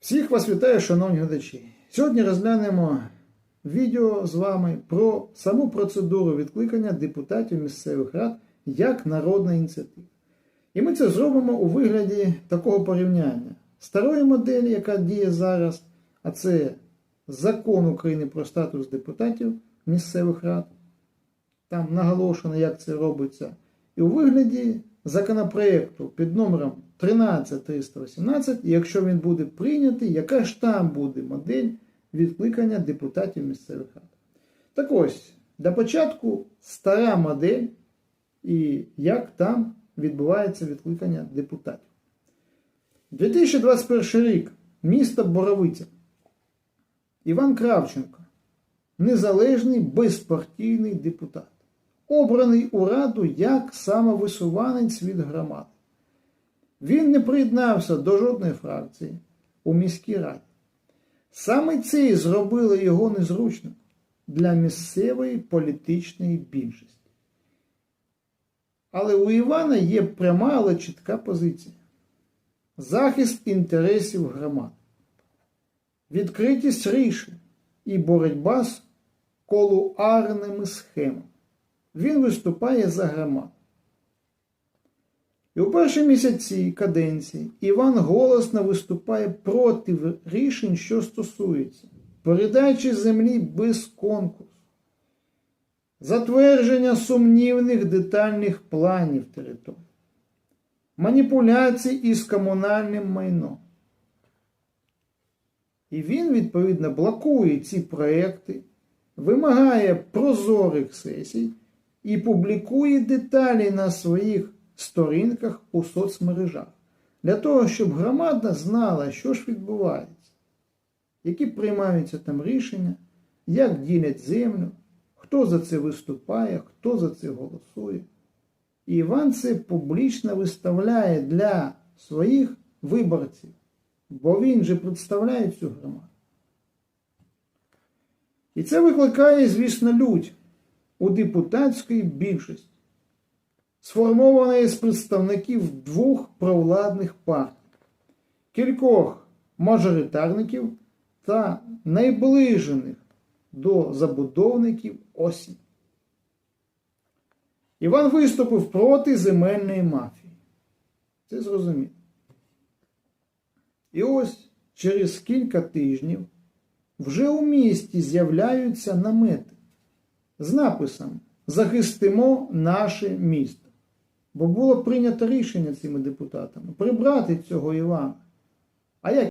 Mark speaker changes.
Speaker 1: Всіх вас вітаю, шановні глядачі. Сьогодні розглянемо відео з вами про саму процедуру відкликання депутатів місцевих рад як народна ініціатива. І ми це зробимо у вигляді такого порівняння старої моделі, яка діє зараз, а це закон України про статус депутатів місцевих рад. Там наголошено, як це робиться. І у вигляді законопроекту під номером 13318, і якщо він буде прийнятий, яка ж там буде модель відкликання депутатів місцевих рад. Так ось, для початку стара модель і як там відбувається відкликання депутатів. 2021 рік. Місто Боровиця. Іван Кравченко. Незалежний безпартійний депутат. Обраний у раду як самовисуванець від громади. Він не приєднався до жодної фракції у міській раді. Саме це і зробило його незручним для місцевої політичної більшості. Але у Івана є пряма, але чітка позиція: захист інтересів громад, відкритість рішень і боротьба з колуарними схемами. Він виступає за громаду. І у перші місяці каденції Іван голосно виступає проти рішень, що стосуються передачі землі без конкурсу, затвердження сумнівних детальних планів території, маніпуляцій із комунальним майном. І він, відповідно, блокує ці проекти, вимагає прозорих сесій і публікує деталі на своїх сторінках у соцмережах для того, щоб громада знала, що ж відбувається, які приймаються там рішення, як ділять землю, хто за це виступає, хто за це голосує. І Іван це публічно виставляє для своїх виборців, бо він же представляє цю громаду. І це викликає, звісно, лють у депутатської більшості, сформованої з представників двох провладних партій, кількох мажоритарників та найближених до забудовників осіб. Іван виступив проти земельної мафії. Це зрозуміло. І ось через кілька тижнів вже у місті з'являються намети з написом Захистимо наше місто. Бо було прийнято рішення цими депутатами прибрати цього Івана. А як